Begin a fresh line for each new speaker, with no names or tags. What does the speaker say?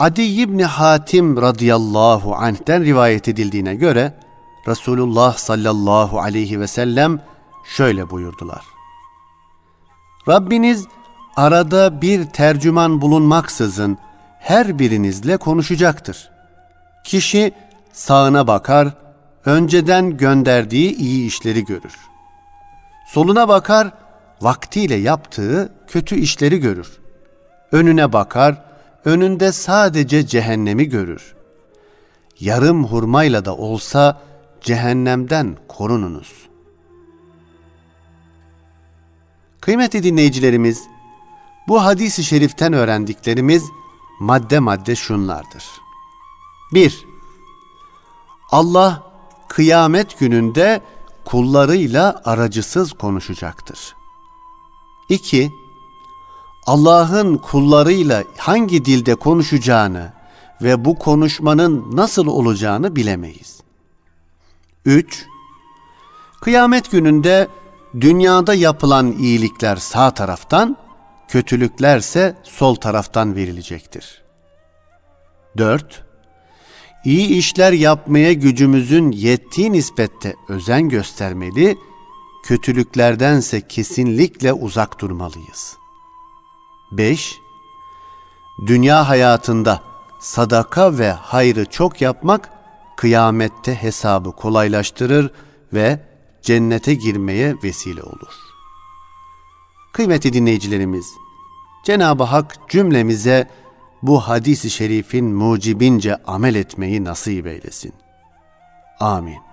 Adi İbni Hatim radıyallahu anh'ten rivayet edildiğine göre Resulullah sallallahu aleyhi ve sellem şöyle buyurdular. Rabbiniz arada bir tercüman bulunmaksızın her birinizle konuşacaktır. Kişi sağına bakar, önceden gönderdiği iyi işleri görür. Soluna bakar, vaktiyle yaptığı kötü işleri görür. Önüne bakar, önünde sadece cehennemi görür. Yarım hurmayla da olsa cehennemden korununuz. Kıymetli dinleyicilerimiz, bu hadisi şeriften öğrendiklerimiz madde madde şunlardır. 1. Allah kıyamet gününde kullarıyla aracısız konuşacaktır. 2. Allah'ın kullarıyla hangi dilde konuşacağını ve bu konuşmanın nasıl olacağını bilemeyiz. 3. Kıyamet gününde dünyada yapılan iyilikler sağ taraftan, kötülüklerse sol taraftan verilecektir. 4. İyi işler yapmaya gücümüzün yettiği nispette özen göstermeli, kötülüklerdense kesinlikle uzak durmalıyız. 5. Dünya hayatında sadaka ve hayrı çok yapmak kıyamette hesabı kolaylaştırır ve cennete girmeye vesile olur. Kıymetli dinleyicilerimiz, Cenab-ı Hak cümlemize bu hadisi şerifin mucibince amel etmeyi nasip eylesin. Amin.